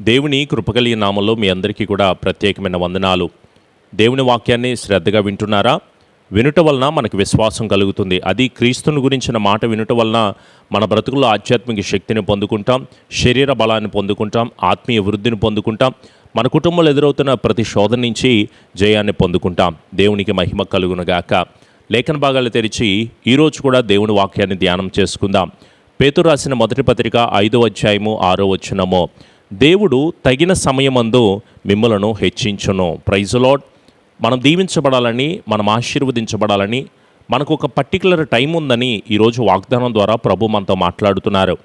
దేవుని కృపగలిగి నామంలో మీ అందరికీ కూడా ప్రత్యేకమైన వందనాలు. దేవుని వాక్యాన్ని శ్రద్ధగా వింటున్నారా? వినుట వలన మనకు విశ్వాసం కలుగుతుంది. అది క్రీస్తుని గురించిన మాట వినుట వలన మన బ్రతుకుల్లో ఆధ్యాత్మిక శక్తిని పొందుకుంటాం శరీర బలాన్ని పొందుకుంటాం ఆత్మీయ వృద్ధిని పొందుకుంటాం మన కుటుంబంలో ఎదురవుతున్న ప్రతి శోధన నుంచి జయాన్ని పొందుకుంటాం. దేవునికి మహిమ కలుగునగాక లేఖన భాగాలు తెరిచి ఈరోజు కూడా దేవుని వాక్యాన్ని ధ్యానం చేసుకుందాం. పేతురు రాసిన మొదటి పత్రిక ఐదో అధ్యాయము ఆరో వచ్చినమో దేవుడు తగిన సమయమందు మిమ్మలను హెచ్చించును. ప్రైజులాడ్ మనం దీవించబడాలని మనం ఆశీర్వదించబడాలని మనకు ఒక పర్టికులర్ టైం ఉందని ఈరోజు వాగ్దానం ద్వారా ప్రభు మనతో మాట్లాడుతున్నారు.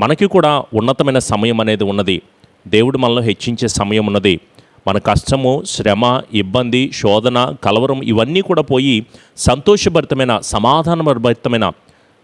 మనకి కూడా ఉన్నతమైన సమయం అనేది ఉన్నది. దేవుడు మనలో హెచ్చించే సమయం ఉన్నది. మన కష్టము శ్రమ ఇబ్బంది శోధన కలవరం ఇవన్నీ కూడా పోయి సంతోషభరితమైన సమాధానభరితమైన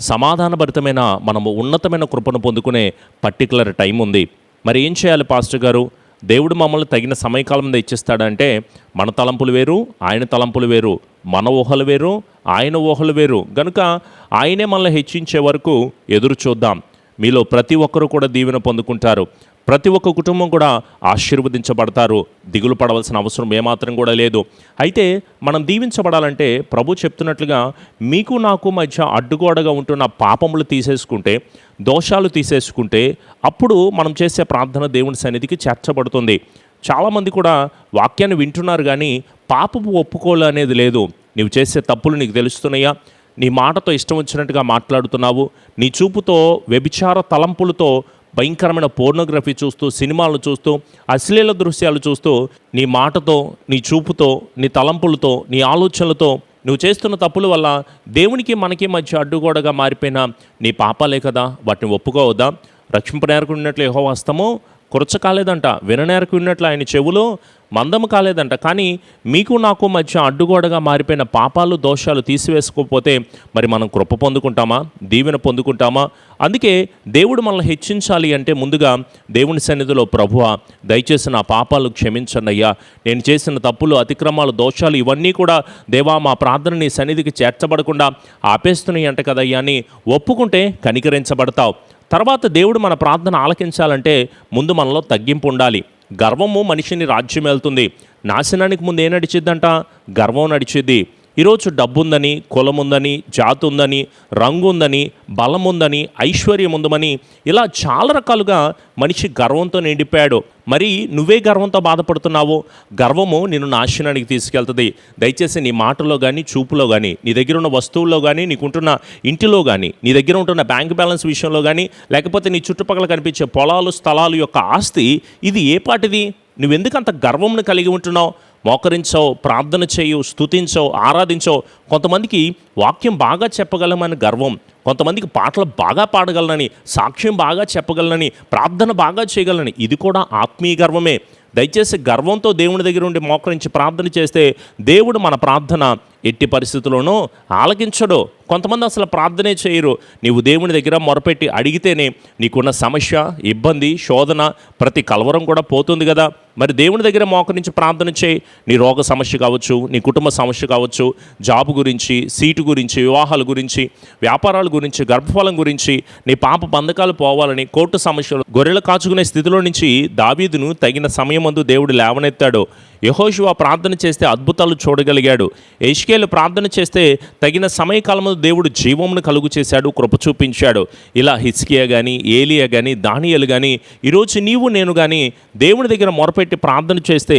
సమాధానభరితమైన మనము ఉన్నతమైన కృపను పొందుకునే పర్టికులర్ టైం ఉంది. మరి ఏం చేయాలి పాస్టర్ గారు? దేవుడు మమ్మల్ని తగిన సమయకాలం ఇచ్చిస్తాడంటే మన తలంపులు వేరు ఆయన తలంపులు వేరు మన ఊహలు వేరు ఆయన ఊహలు వేరు. గనుక ఆయనే మనల్ని హెచ్చించే వరకు ఎదురు చూద్దాం. మీలో ప్రతి ఒక్కరూ కూడా దీవెన పొందుకుంటారు. ప్రతి ఒక్క కుటుంబం కూడా ఆశీర్వదించబడతారు. దిగులు పడవలసిన అవసరం ఏమాత్రం కూడా లేదు. అయితే మనం దీవించబడాలంటే ప్రభు చెప్తున్నట్లుగా మీకు నాకు మధ్య అడ్డుగోడగా ఉంటున్న పాపములు తీసేసుకుంటే దోషాలు తీసేసుకుంటే అప్పుడు మనం చేసే ప్రార్థన దేవుని సన్నిధికి చేర్చబడుతుంది. చాలామంది కూడా వాక్యాన్ని వింటున్నారు కానీ పాపపు ఒప్పుకోలు అనేది లేదు. నీవు చేసే తప్పులు నీకు తెలుస్తున్నాయా? నీ మాటతో ఇష్టం వచ్చినట్టుగా మాట్లాడుతున్నావు. నీ చూపుతో వ్యభిచార తలంపులతో భయంకరమైన పోర్నోగ్రఫీ చూస్తూ సినిమాలు చూస్తూ అశ్లీల దృశ్యాలు చూస్తూ నీ మాటతో నీ చూపుతో నీ తలంపులతో నీ ఆలోచనలతో నువ్వు చేస్తున్న తప్పుల వల్ల దేవునికి మనకి మధ్య అడ్డుగోడగా మారిపోయిన నీ పాపాలే కదా. వాటిని ఒప్పుకోవద్దా? రక్షింపనేరకున్నట్లు యహో హస్తము కురచ కాలేదంట. విననేరకు ఉన్నట్లు ఆయన చెవులు మందము కాలేదంట. కానీ మీకు నాకు మధ్య అడ్డుగోడగా మారిపోయిన పాపాలు దోషాలు తీసివేసుకోకపోతే మరి మనం కృప పొందుకుంటామా? దీవెన పొందుకుంటామా? అందుకే దేవుడు మనల్ని హెచ్చించాలి అంటే ముందుగా దేవుని సన్నిధిలో ప్రభువ దయచేసి నా పాపాలు క్షమించండి అయ్యా. నేను చేసిన తప్పులు అతిక్రమాలు దోషాలు ఇవన్నీ కూడా దేవా మా ప్రార్థన నీ సన్నిధికి చేర్చబడకుండా ఆపేస్తున్నాయి అంట కదయ్యా అని ఒప్పుకుంటే కనికరించబడతావు. తర్వాత దేవుడు మన ప్రార్థన ఆలకించాలంటే ముందు మనలో తగ్గింపు ఉండాలి. గర్వము మనిషిని రాజ్యం వెళ్తుంది నాశనానికి ముందు ఏం నడిచిద్దంట? గర్వం నడిచిద్ది. ఈరోజు డబ్బు ఉందని కులం ఉందని జాతి ఉందని రంగు ఉందని బలం ఉందని ఐశ్వర్యం ఉందని ఇలా చాలా రకాలుగా మనిషి గర్వంతో నిండిపోయాడు. మరి నువ్వే గర్వంతో బాధపడుతున్నావు? గర్వము నిన్ను నాశనానికి తీసుకెళ్తుంది. దయచేసి నీ మాటలో కానీ చూపులో కానీ నీ దగ్గర ఉన్న వస్తువుల్లో కానీ నీకుంటున్న ఇంటిలో కానీ నీ దగ్గర ఉంటున్న బ్యాంక్ బ్యాలెన్స్ విషయంలో కానీ లేకపోతే నీ చుట్టుపక్కల కనిపించే పొలాలు స్థలాలు యొక్క ఆస్తి ఇది ఏ పాటిది? నువ్వెందుకు అంత గర్వంను కలిగి ఉంటున్నావు? మోకరించవు ప్రార్థన చేయు స్తుతించవు ఆరాధించవు. కొంతమందికి వాక్యం బాగా చెప్పగలమని గర్వం కొంతమందికి పాటలు బాగా పాడగలనని సాక్ష్యం బాగా చెప్పగలనని ప్రార్థన బాగా చేయగలనని ఇది కూడా ఆత్మీయ గర్వమే. దయచేసి గర్వంతో దేవుని దగ్గర ఉండి మోకరించి ప్రార్థన చేస్తే దేవుడు మన ప్రార్థన ఎట్టి పరిస్థితుల్లోనూ ఆలకించడు. కొంతమంది అసలు ప్రార్థనే చేయరు. నీవు దేవుని దగ్గర మొరపెట్టి అడిగితేనే నీకున్న సమస్య ఇబ్బంది శోధన ప్రతి కలవరం కూడా పోతుంది కదా. మరి దేవుని దగ్గర మోకరించి ప్రార్థన చేయి. నీ రోగ సమస్య కావచ్చు నీ కుటుంబ సమస్య కావచ్చు జాబ్ గురించి సీటు గురించి వివాహాల గురించి వ్యాపారాల గురించి గర్భఫలం గురించి నీ పాప బంధకాలు పోవాలని కోర్టు సమస్యలు గొర్రెలు కాచుకునే స్థితిలో నుంచి దావీదును తగిన సమయమందు దేవుడు లేవనెత్తాడు. యహోషువ ప్రార్థన చేస్తే అద్భుతాలు చూడగలిగాడు. ఏష్ ఏష్కేలు ప్రార్థన చేస్తే తగిన సమయకాలంలో దేవుడు జీవమును కలుగు చేశాడు కృప చూపించాడు. ఇలా హిస్కియా కానీ ఏలియా కానీ దానియలు కానీ ఈరోజు నీవు నేను కానీ దేవుని దగ్గర మొరపెట్టి ప్రార్థన చేస్తే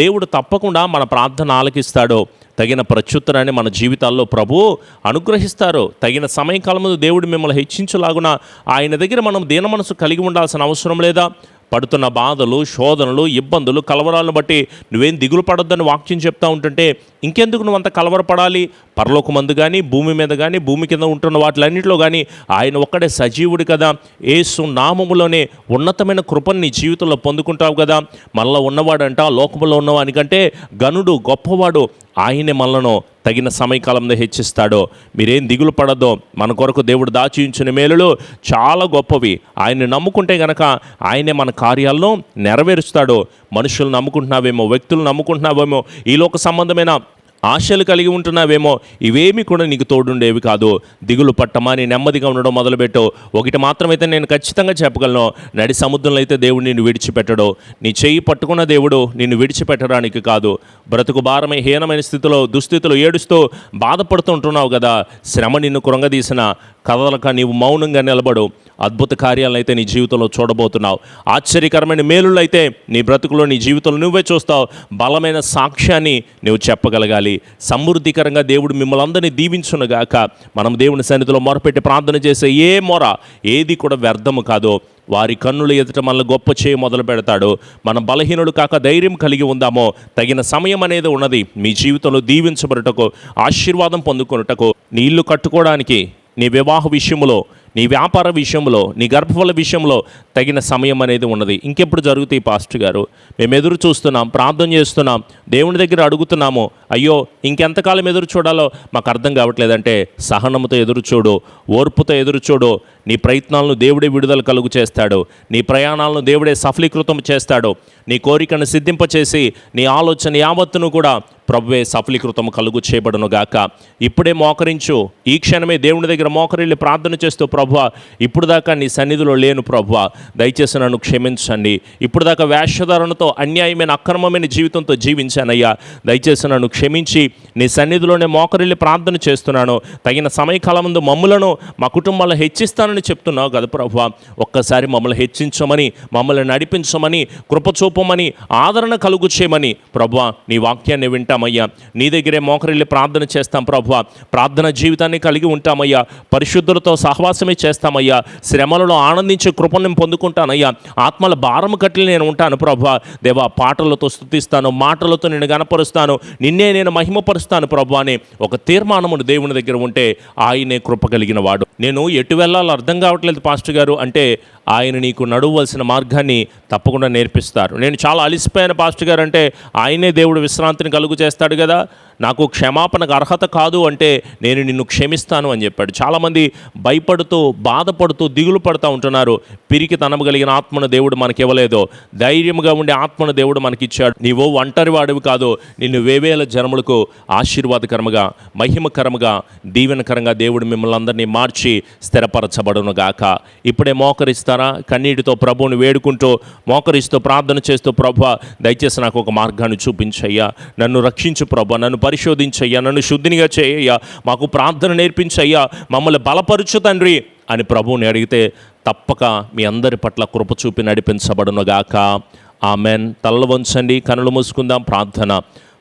దేవుడు తప్పకుండా మన ప్రార్థన ఆలకిస్తాడు. తగిన ప్రత్యుత్తరాన్ని మన జీవితాల్లో ప్రభు అనుగ్రహిస్తారు తగిన సమయకాలంలో దేవుడు మిమ్మల్ని హెచ్చించలాగున ఆయన దగ్గర మనం దీన మనసు కలిగి ఉండాల్సిన అవసరం లేదా? పడుతున్న బాధలు శోధనలు ఇబ్బందులు కలవరాలను బట్టి నువ్వేం దిగులు పడొద్దని వాక్యం చెప్తా ఉంటుంటే ఇంకెందుకు నువ్వు అంత కలవరపడాలి? పరలోకమందు కానీ భూమి మీద కానీ భూమి కింద ఉంటున్న వాటిలన్నింటిలో కానీ ఆయన ఒక్కడే సజీవుడు కదా. ఏసు నామములోనే ఉన్నతమైన కృపను నీ జీవితంలో పొందుకుంటావు కదా. మనలో ఉన్నవాడంట లోకములో ఉన్నవానికంటే గనుడు గొప్పవాడు ఆయనే మనలను తగిన సమయకాలంలో హెచ్చిస్తాడో. మీరేం దిగులు పడద్దో. మన కొరకు దేవుడు దాచి ఉంచిన మేలులు చాలా గొప్పవి. ఆయన్ని నమ్ముకుంటే గనక ఆయనే మన కార్యాలను నెరవేరుస్తాడు. మనుషులు నమ్ముకుంటున్నావేమో వ్యక్తులు నమ్ముకుంటున్నావేమో ఈ లోక సంబంధమైన ఆశలు కలిగి ఉంటున్నావేమో ఇవేమి కూడా నీకు తోడుండేవి కాదు. దిగులు పట్టమాని నెమ్మదిగా ఉండడం మొదలుపెట్టు. ఒకటి మాత్రమైతే నేను ఖచ్చితంగా చెప్పగలను. నడి సముద్రంలో అయితే దేవుడు నిన్ను విడిచిపెట్టడు. నీ చెయ్యి పట్టుకున్న దేవుడు నిన్ను విడిచిపెట్టడానికి కాదు. బ్రతుకు భారమై హీనమైన స్థితిలో దుస్థితిలో ఏడుస్తూ బాధపడుతుంటున్నావు కదా. శ్రమ నిన్ను కృంగదీసిన. కదలక నీవు మౌనంగా నిలబడు. అద్భుత కార్యాలను అయితే నీ జీవితంలో చూడబోతున్నావు. ఆశ్చర్యకరమైన మేలులు అయితే నీ బ్రతుకులో నీ జీవితంలో నువ్వే చూస్తావు. బలమైన సాక్ష్యాన్ని నువ్వు చెప్పగలగాలి. సమృద్ధికరంగా దేవుడు మిమ్మల్ని అందరినీ దీవించునుగాక మనం దేవుని సన్నిధిలో మొరపెట్టి ప్రార్థన చేసే ఏ మొర ఏది కూడా వ్యర్థము కాదు. వారి కన్నుల ఎదుట మనల్ని గొప్ప చేయి మొదలు పెడతాడు. మనం బలహీనుడు కాక ధైర్యం కలిగి ఉందామో. తగిన సమయం అనేది ఉన్నది. మీ జీవితంలో దీవించబడుటకు ఆశీర్వాదం పొందుకొనుటకు నీ ఇల్లు కట్టుకోవడానికి నీ వివాహ విషయంలో నీ వ్యాపార విషయంలో నీ గర్భఫల విషయంలో తగిన సమయం అనేది ఉన్నది. ఇంకెప్పుడు జరుగుతాయి పాస్టర్ గారు? మేము ఎదురు చూస్తున్నాం ప్రార్థన చేస్తున్నాం దేవుని దగ్గర అడుగుతున్నాము అయ్యో ఇంకెంతకాలం ఎదురు చూడాలో మాకు అర్థం కావట్లేదంటే సహనముతో ఎదురు చూడు ఓర్పుతో ఎదురు చూడు నీ ప్రయత్నాలను దేవుడే విడుదల కలుగు చేస్తాడు నీ ప్రయాణాలను దేవుడే సఫలీకృతం చేస్తాడు నీ కోరికను సిద్ధింపచేసి నీ ఆలోచన యావత్తును కూడా ప్రభువే సఫలీకృతం కలుగు చేయబడును గాక. ఇప్పుడే మోకరించు ఈ క్షణమే దేవుని దగ్గర మోకరిల్లి ప్రార్థన చేస్తూ ప్రభువ ఇప్పుడు దాకా నీ సన్నిధిలో లేను ప్రభువ దయచేసి నన్ను క్షమించండి. ఇప్పుడు దాకా వేషధారణతో అన్యాయమైన అక్రమమైన జీవితంతో జీవించానయ్యా దయచేసి నన్ను క్షమించి నీ సన్నిధిలోనే మోకరిల్లి ప్రార్థన చేస్తున్నాను. తగిన సమయకాలం ముందు మమ్ములను మా కుటుంబాలను హెచ్చిస్తానని చెప్తున్నావు కదా ప్రభు. ఒక్కసారి మమ్మల్ని హెచ్చించమని మమ్మల్ని నడిపించమని కృపచూపమని ఆదరణ కలుగు చేయమని ప్రభు నీ వాక్యాన్ని వింటామయ్యా. నీ దగ్గరే మోకరిల్లి ప్రార్థన చేస్తాం ప్రభు. ప్రార్థన జీవితాన్ని కలిగి ఉంటామయ్యా. పరిశుద్ధులతో సహవాసమే చేస్తామయ్యా. శ్రమలలో ఆనందించే కృపను పొందుకుంటానయ్యా. ఆత్మల భారం కట్టి నేను ఉంటాను ప్రభు. దేవా పాటలతో స్థుతిస్తాను మాటలతో నేను గనపరుస్తాను. నిన్నే నేను మహిమపరుస్తాను. ప్రభు అని ఒక తీర్మానమును దేవుని దగ్గర ఉంటే ఆయనే కృప కలిగిన వాడు నేను ఎటు వెళ్ళాలో అర్థం కావట్లేదు పాస్టర్ గారు అంటే ఆయన నీకు నడవలసిన మార్గాన్ని తప్పకుండా నేర్పిస్తారు. నేను చాలా అలిసిపోయిన పాస్టర్ గారు అంటే ఆయనే దేవుడు విశ్రాంతిని కలుగు చేస్తాడు కదా నాకు క్షమాపణకు అర్హత కాదు అంటే నేను నిన్ను క్షమిస్తాను అని చెప్పాడు. చాలామంది భయపడుతూ బాధపడుతూ దిగులు పడుతూ ఉంటున్నారు. పిరికి తనము కలిగిన ఆత్మను దేవుడు మనకి ఇవ్వలేదు. ధైర్యంగా ఉండే ఆత్మను దేవుడు మనకిచ్చాడు నీవు ఒంటరి వాడివి కాదు నిన్ను వేవేల జనములకు ఆశీర్వాదకరముగా మహిమకరముగా దీవెనకరంగా దేవుడు మిమ్మల్ని అందరినీ మార్చి స్థిరపరచబడునుగాక. ఇప్పుడే మోకరిస్తారా? కన్నీటితో ప్రభువుని వేడుకుంటూ మోకరిస్తూ ప్రార్థన చేస్తూ ప్రభు దయచేసి నాకు ఒక మార్గాన్ని చూపించయ్యా. నన్ను రక్షించు ప్రభు నన్ను పరిశోధించయ్యా నన్ను శుద్ధినిగా చేయయ్యా. మాకు ప్రార్థన నేర్పించయ్యా మమ్మల్ని బలపరుచు తండ్రి అని ప్రభువుని అడిగితే తప్పక మీ అందరి పట్ల కృప చూపి నడిపించబడునుగాక. ఆమెన్. తలలు వంచండి కనులు మూసుకుందాం ప్రార్థన.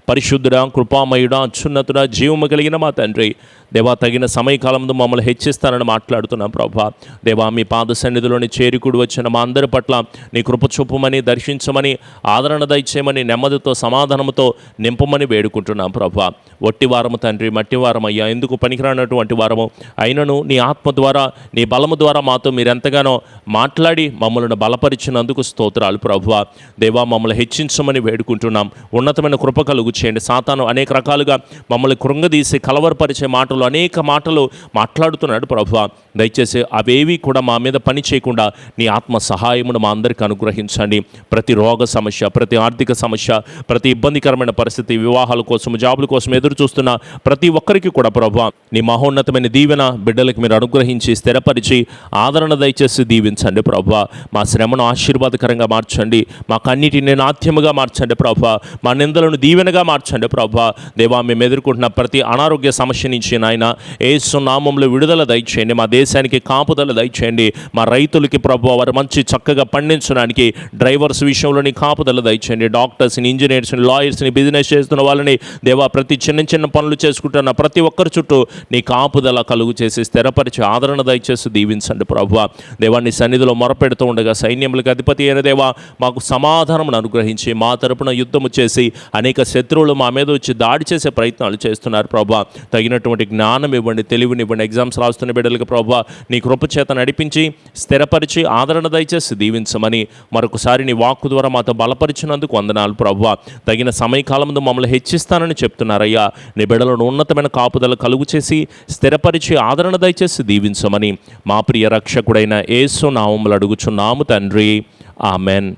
పరిశుద్ధుడా కృపామయుడా అత్యున్నతుడా జీవము కలిగిన మా తండ్రి. దేవా తగిన సమయకాలంలో మమ్మల్ని హెచ్చిస్తానని మాట్లాడుతున్నాం ప్రభా. దేవా మీ పాద సన్నిధిలోని చేరికుడు వచ్చిన మా అందరి పట్ల నీ కృప చూపమని దర్శించమని ఆదరణ దయచేయమని నెమ్మదితో సమాధానంతో నింపమని వేడుకుంటున్నాం ప్రభా. ఒట్టి వారము తండ్రి మట్టి వారం అయ్యా. ఎందుకు పనికిరానటువంటి వారము అయినను నీ ఆత్మ ద్వారా నీ బలము ద్వారా మాతో మీరు ఎంతగానో మాట్లాడి మమ్మల్ని బలపరిచినందుకు స్తోత్రాలు ప్రభువా దేవా మమ్మల్ని హెచ్చించమని వేడుకుంటున్నాం. ఉన్నతమైన కృప కలుగు చేయండి. సాతాను అనేక రకాలుగా మమ్మల్ని కృంగదీసి కలవరపరిచే మాటలు అనేక మాటలు మాట్లాడుతున్నాడు ప్రభువా దయచేసి అవేవి కూడా మా మీద పని చేయకుండా నీ ఆత్మ సహాయమును మా అందరికీ అనుగ్రహించండి. ప్రతి రోగ సమస్య ప్రతి ఆర్థిక సమస్య ప్రతి ఇబ్బందికరమైన పరిస్థితి వివాహాల కోసం జాబుల కోసం ఎదురు చూస్తున్న ప్రతి ఒక్కరికి కూడా ప్రభు. నీ మహోన్నతమైన దీవెన బిడ్డలకు మీరు అనుగ్రహించి స్థిరపరిచి ఆదరణ దయచేసి దీవించండి ప్రభు. మా శ్రమను ఆశీర్వాదకరంగా మార్చండి. మా కన్నిటిని నాట్యముగా మార్చండి ప్రభు. మా నిందలను దీవెనగా మార్చండి ప్రభు. దేవా మేము ఎదుర్కొంటున్న ప్రతి అనారోగ్య సమస్య నుంచి నాయన ఏసు నామంలో విడుదల దయచేయండి. మా దేశానికి కాపుదల దయచేయండి. మా రైతులకి ప్రభు వారు మంచి చక్కగా పండించడానికి డ్రైవర్స్ విషయంలో నీ కాపుదల దయచేయండి. డాక్టర్స్ని ఇంజనీర్స్ని లాయర్స్ని బిజినెస్ చేస్తున్న వాళ్ళని దేవా ప్రతి చిన్న చిన్న పనులు చేసుకుంటున్న ప్రతి ఒక్కరి చుట్టూ నీ కాపుదల కలుగు చేసి స్థిరపరిచి ఆదరణ దయచేసి దీవించండి ప్రభు. దేవాన్ని సన్నిధిలో మొరపెడుతూ ఉండగా సైన్యములకు అధిపతి అయిన దేవా మాకు సమాధానం అనుగ్రహించి మా తరపున యుద్ధము చేసి అనేక శత్రువులు మా మీద వచ్చి దాడి చేసే ప్రయత్నాలు చేస్తున్నారు ప్రభా. తగినటువంటి జ్ఞానం ఇవ్వండి తెలివినివ్వండి ఎగ్జామ్స్ రాస్తున్న బిడ్డలకు ప్రభావ నీ కృప చేత నడిపించి స్థిరపరిచి ఆదరణ దయచేసి దీవించమని మరొకసారి నీ వాక్కు ద్వారా మాతో బలపరిచినందుకు వందనాలు ప్రభావ తగిన సమయకాలం ముందు మమ్మల్ని హెచ్చిస్తానని చెప్తున్నారయ్యా. నీ బిడ్డలను ఉన్నతమైన కాపుదల కలుగు చేసి స్థిరపరిచి ఆదరణ దయచేసి దీవించమని మా ప్రియ రక్షకుడైన ఏసు నామములు అడుగుచున్నాము తండ్రి. ఆమెన్.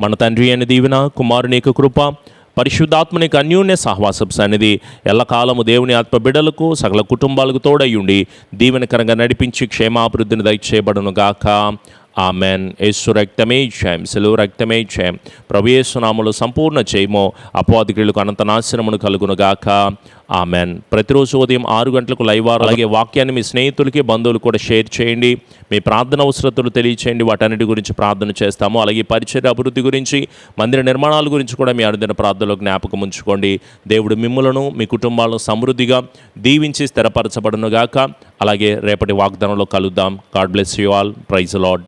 మన తండ్రి అయిన దీవెన కుమారుని యొక్క కృప పరిశుద్ధాత్మనికి అన్యోన్య సహవాసపు సన్నిధి. ఎల్లకాలము దేవుని ఆత్మ బిడలకు సకల కుటుంబాలకు తోడయ్యుండి దీవెనకరంగా నడిపించి క్షేమాభివృద్ధిని దయచేయబడను గాక. ఆమెన్. యేసు రక్తమే క్షయం సెలవు రక్తమే క్షయం ప్రభు యేసునాములు సంపూర్ణ చేయమో అపవాదికులకు అనంత నాశనమును కలుగును గాక. ఆమెన్. ప్రతిరోజు ఉదయం ఆరు గంటలకు లైవ్ వారు అలాగే వాక్యాన్ని మీ స్నేహితులకి బంధువులు కూడా షేర్ చేయండి. మీ ప్రార్థన అవసరతలు తెలియచేయండి. వాటన్నిటి గురించి ప్రార్థన చేస్తాము. అలాగే పరిచయ అభివృద్ధి గురించి మందిర నిర్మాణాల గురించి కూడా మీ అనుదిన ప్రార్థనలో జ్ఞాపకం ఉంచుకోండి. దేవుడు మిమ్ములను మీ కుటుంబాలను సమృద్ధిగా దీవించి స్థిరపరచబడనుగాక. అలాగే రేపటి వాగ్దానంలో కలుద్దాం. God bless you all. Praise Lord